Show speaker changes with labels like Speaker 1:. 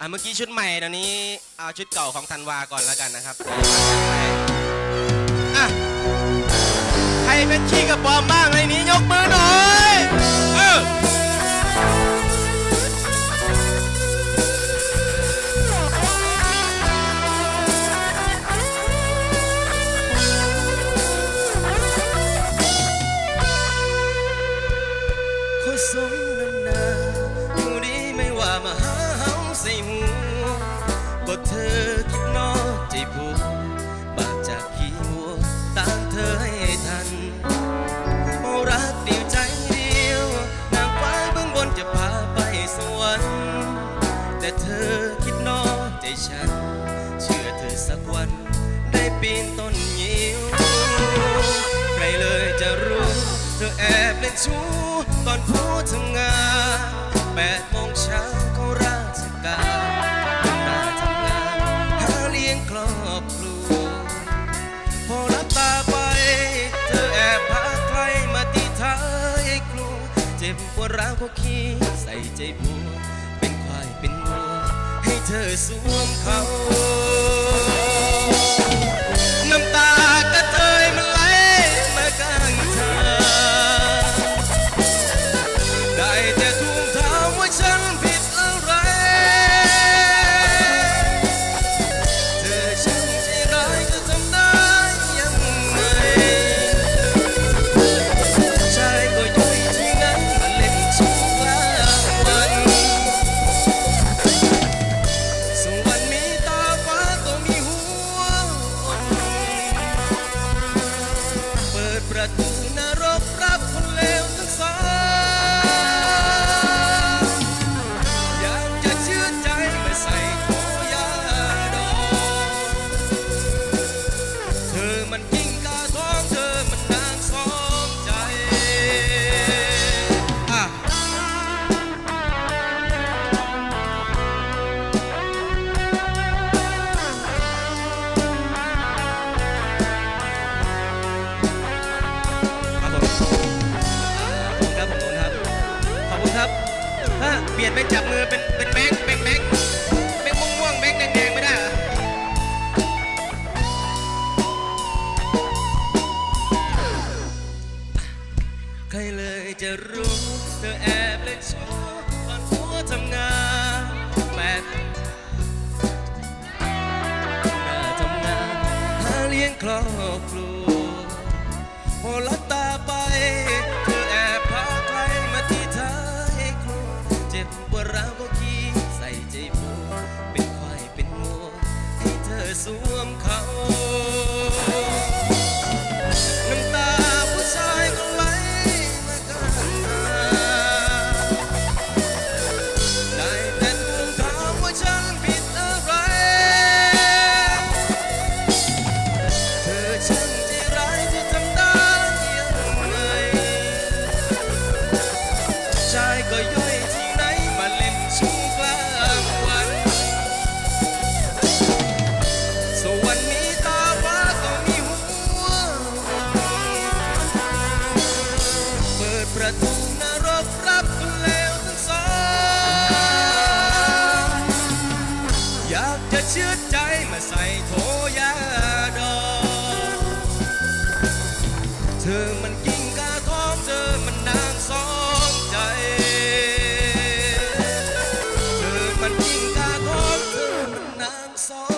Speaker 1: อะเมื่อกี้ชุดใหม่ตอนนี้เอาชุดเก่าของธันวาก่อนแล้วกันนะครับอะใครเป็นขี้กระปอมบ้างในนี้ยกมือหน่อย ก็เธอคิดนอกใจผู้บาดจากขี้หัวตามเธอให้ทันรักเดียวใจเดียวนางฟ้าเบื้องบนจะพาไปสวรรค์แต่เธอคิดนอกใจฉัน เชื่อเธอสักวันได้ปีนต้นยิวใครเลยจะรู้เธอแอบเล่นชู้ตอนผู้ทำงานแปดโมงเช้า บปวดร้าวก็ขี้ใส่ใจบัว เป็นควายเป็นวัว ให้เธอสวมเขา เปลี่ยนไปจับมือเป็นเป็นแบงค์แบงค์แบงค์แบงค์ม่วงม่วงแบงค์แดงๆไม่ได้เหรอใครเลยจะรู้ อยากจะเชื่อใจมาใส่โถยาดองเธอมันกิ้งกาทองเธอมันนางสองใจ เธอมันกิ้งกาทองเธอมันนางสอง